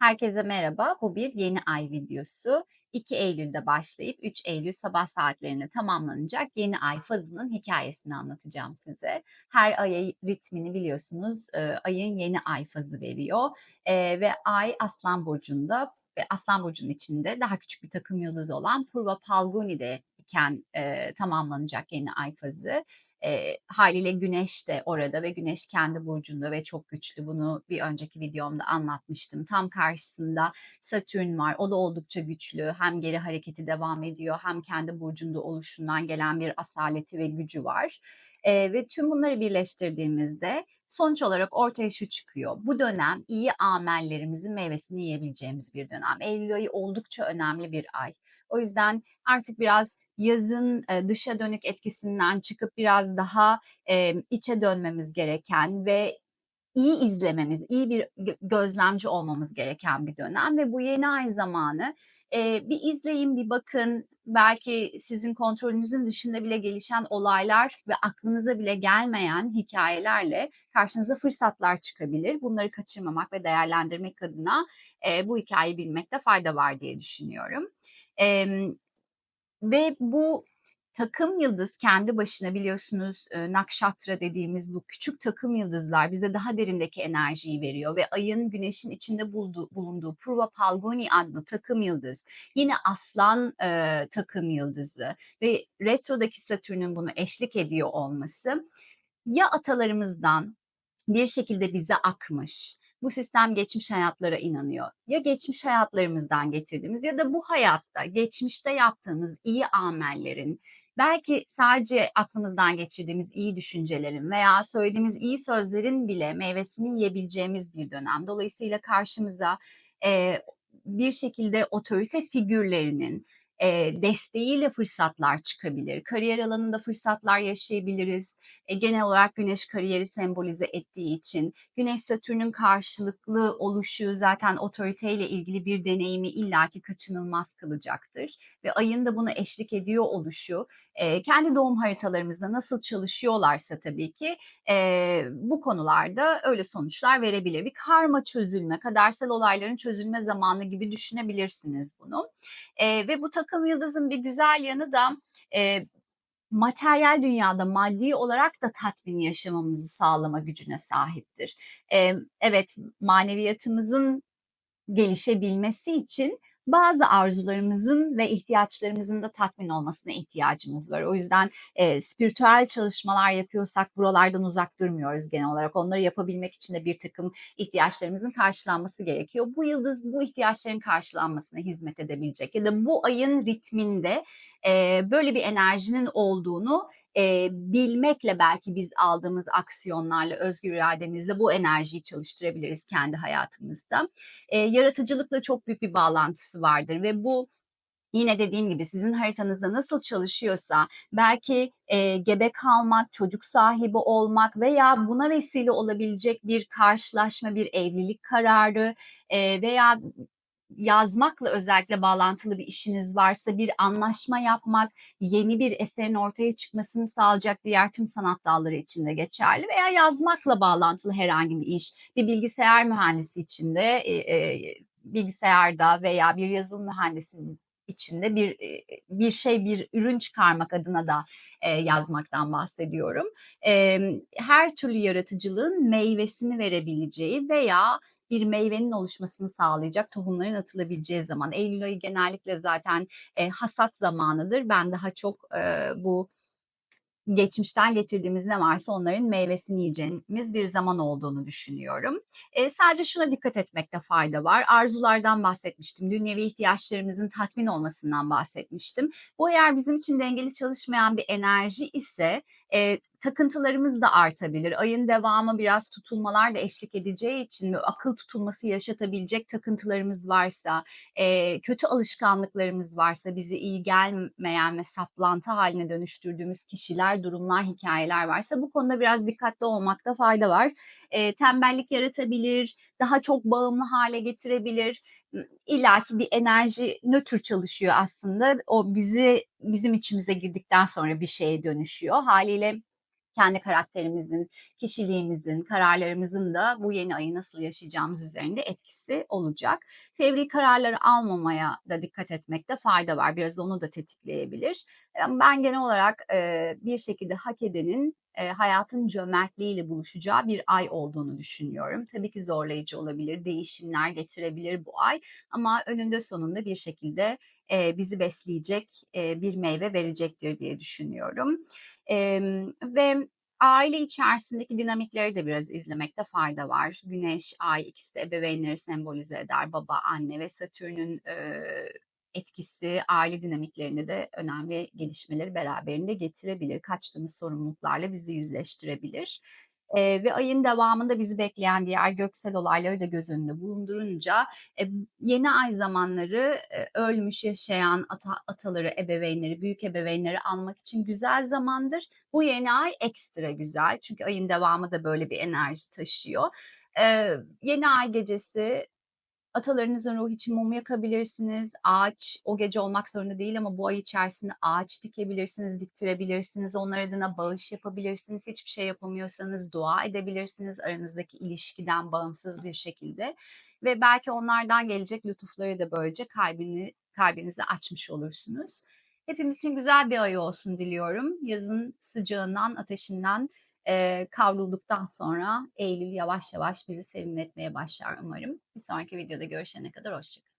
Herkese merhaba. Bu bir yeni ay videosu. 2 Eylül'de başlayıp 3 Eylül sabah saatlerinde tamamlanacak yeni ay fazının hikayesini anlatacağım size. Her ay ritmini biliyorsunuz. E, ayın yeni ay fazı veriyor. E, ve ay Aslan Burcu'nda ve Aslan Burcu'nun içinde daha küçük bir takım yıldızı olan Purva Palguni'de iken e, tamamlanacak yeni ay fazı. E, haliyle Güneş de orada ve Güneş kendi burcunda ve çok güçlü. Bunu bir önceki videomda anlatmıştım. Tam karşısında Satürn var. O da oldukça güçlü. Hem geri hareketi devam ediyor hem kendi burcunda oluşundan gelen bir asaleti ve gücü var. E, ve tüm bunları birleştirdiğimizde sonuç olarak ortaya şu çıkıyor. Bu dönem iyi amellerimizin meyvesini yiyebileceğimiz bir dönem. Eylül ayı oldukça önemli bir ay. O yüzden artık biraz yazın dışa dönük etkisinden çıkıp biraz daha e, içe dönmemiz gereken ve iyi izlememiz, iyi bir gözlemci olmamız gereken bir dönem ve bu yeni ay zamanı e, bir izleyin, bir bakın. Belki sizin kontrolünüzün dışında bile gelişen olaylar ve aklınıza bile gelmeyen hikayelerle karşınıza fırsatlar çıkabilir. Bunları kaçırmamak ve değerlendirmek adına e, bu hikayeyi bilmekte fayda var diye düşünüyorum. E, ve bu takım yıldız kendi başına biliyorsunuz e, nakşatra dediğimiz bu küçük takım yıldızlar bize daha derindeki enerjiyi veriyor ve ayın güneşin içinde bulduğu, bulunduğu Purva Palguni adlı takım yıldız yine aslan e, takım yıldızı ve retrodaki Satürn'ün bunu eşlik ediyor olması ya atalarımızdan bir şekilde bize akmış bu sistem geçmiş hayatlara inanıyor. Ya geçmiş hayatlarımızdan getirdiğimiz ya da bu hayatta geçmişte yaptığımız iyi amellerin belki sadece aklımızdan geçirdiğimiz iyi düşüncelerin veya söylediğimiz iyi sözlerin bile meyvesini yiyebileceğimiz bir dönem. Dolayısıyla karşımıza e, bir şekilde otorite figürlerinin e, desteğiyle fırsatlar çıkabilir. Kariyer alanında fırsatlar yaşayabiliriz. E, genel olarak güneş kariyeri sembolize ettiği için güneş satürnün karşılıklı oluşu zaten otoriteyle ilgili bir deneyimi illaki kaçınılmaz kılacaktır. Ve ayın da bunu eşlik ediyor oluşu e, kendi doğum haritalarımızda nasıl çalışıyorlarsa tabii ki e, bu konularda öyle sonuçlar verebilir. Bir karma çözülme, kadersel olayların çözülme zamanı gibi düşünebilirsiniz bunu. E, ve bu takım yıldızın bir güzel yanı da e, materyal dünyada maddi olarak da tatmin yaşamamızı sağlama gücüne sahiptir. E, evet maneviyatımızın gelişebilmesi için bazı arzularımızın ve ihtiyaçlarımızın da tatmin olmasına ihtiyacımız var. O yüzden e, spiritüel çalışmalar yapıyorsak buralardan uzak durmuyoruz genel olarak. Onları yapabilmek için de bir takım ihtiyaçlarımızın karşılanması gerekiyor. Bu yıldız bu ihtiyaçların karşılanmasına hizmet edebilecek ya da bu ayın ritminde e, böyle bir enerjinin olduğunu e, bilmekle belki biz aldığımız aksiyonlarla, özgür irademizle bu enerjiyi çalıştırabiliriz kendi hayatımızda. E, yaratıcılıkla çok büyük bir bağlantısı vardır ve bu Yine dediğim gibi sizin haritanızda nasıl çalışıyorsa belki e, gebe kalmak, çocuk sahibi olmak veya buna vesile olabilecek bir karşılaşma, bir evlilik kararı e, veya yazmakla özellikle bağlantılı bir işiniz varsa bir anlaşma yapmak, yeni bir eserin ortaya çıkmasını sağlayacak diğer tüm sanat dalları için de geçerli veya yazmakla bağlantılı herhangi bir iş, bir bilgisayar mühendisi için de e, e, bilgisayarda veya bir yazılım mühendisinin içinde bir bir şey bir ürün çıkarmak adına da e, yazmaktan bahsediyorum. E, her türlü yaratıcılığın meyvesini verebileceği veya bir meyvenin oluşmasını sağlayacak tohumların atılabileceği zaman. Eylül ayı genellikle zaten e, hasat zamanıdır. Ben daha çok e, bu geçmişten getirdiğimiz ne varsa onların meyvesini yiyeceğimiz bir zaman olduğunu düşünüyorum. E, sadece şuna dikkat etmekte fayda var. Arzulardan bahsetmiştim. Dünyevi ihtiyaçlarımızın tatmin olmasından bahsetmiştim. Bu eğer bizim için dengeli çalışmayan bir enerji ise e, takıntılarımız da artabilir. Ayın devamı biraz tutulmalar da eşlik edeceği için akıl tutulması yaşatabilecek takıntılarımız varsa, e, kötü alışkanlıklarımız varsa, bizi iyi gelmeyen ve saplantı haline dönüştürdüğümüz kişiler, durumlar, hikayeler varsa bu konuda biraz dikkatli olmakta fayda var. E, tembellik yaratabilir, daha çok bağımlı hale getirebilir. İlla ki bir enerji nötr çalışıyor aslında. O bizi bizim içimize girdikten sonra bir şeye dönüşüyor. Haliyle kendi karakterimizin, kişiliğimizin, kararlarımızın da bu yeni ayı nasıl yaşayacağımız üzerinde etkisi olacak. Fevri kararları almamaya da dikkat etmekte fayda var. Biraz onu da tetikleyebilir. Ben genel olarak e, bir şekilde hak edenin e, hayatın cömertliğiyle buluşacağı bir ay olduğunu düşünüyorum. Tabii ki zorlayıcı olabilir, değişimler getirebilir bu ay ama önünde sonunda bir şekilde e, bizi besleyecek e, bir meyve verecektir diye düşünüyorum. E, ve aile içerisindeki dinamikleri de biraz izlemekte fayda var. Güneş, ay ikisi de ebeveynleri sembolize eder. Baba, anne ve Satürn'ün e, etkisi aile dinamiklerinde de önemli gelişmeleri beraberinde getirebilir. Kaçtığımız sorumluluklarla bizi yüzleştirebilir. Eee, ve ayın devamında bizi bekleyen diğer göksel olayları da göz önünde bulundurunca, eee, yeni ay zamanları, eee, ölmüş yaşayan ata ataları, ebeveynleri, büyük ebeveynleri anmak için güzel zamandır. Bu yeni ay ekstra güzel çünkü ayın devamı da böyle bir enerji taşıyor. Eee, yeni ay gecesi Atalarınızın ruhu için mum yakabilirsiniz. Ağaç o gece olmak zorunda değil ama bu ay içerisinde ağaç dikebilirsiniz, diktirebilirsiniz. Onlar adına bağış yapabilirsiniz. Hiçbir şey yapamıyorsanız dua edebilirsiniz aranızdaki ilişkiden bağımsız bir şekilde. Ve belki onlardan gelecek lütufları da böylece kalbini, kalbinizi açmış olursunuz. Hepimiz için güzel bir ay olsun diliyorum. Yazın sıcağından, ateşinden e, kavrulduktan sonra Eylül yavaş yavaş bizi serinletmeye başlar umarım. Bir sonraki videoda görüşene kadar hoşçakalın.